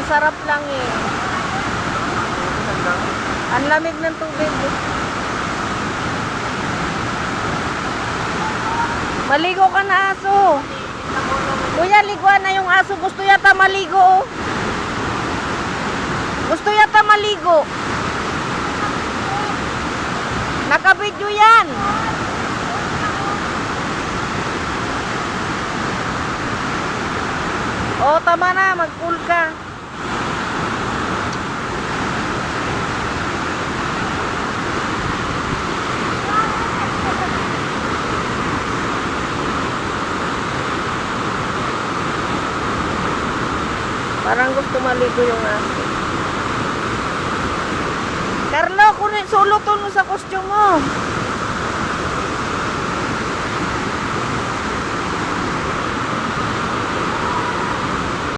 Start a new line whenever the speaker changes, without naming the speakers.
Masarap lang eh. Ang lamig ng tubig. eh. Maligo ka na aso. Kuya, liguan na yung aso. Gusto yata maligo oh. Gusto yata maligo. Nakabidyo yan. Oo, tama na. Mag-cool ka. Parang gusto maligo yung aso. Carlo, kunin sulot mo sa costume mo.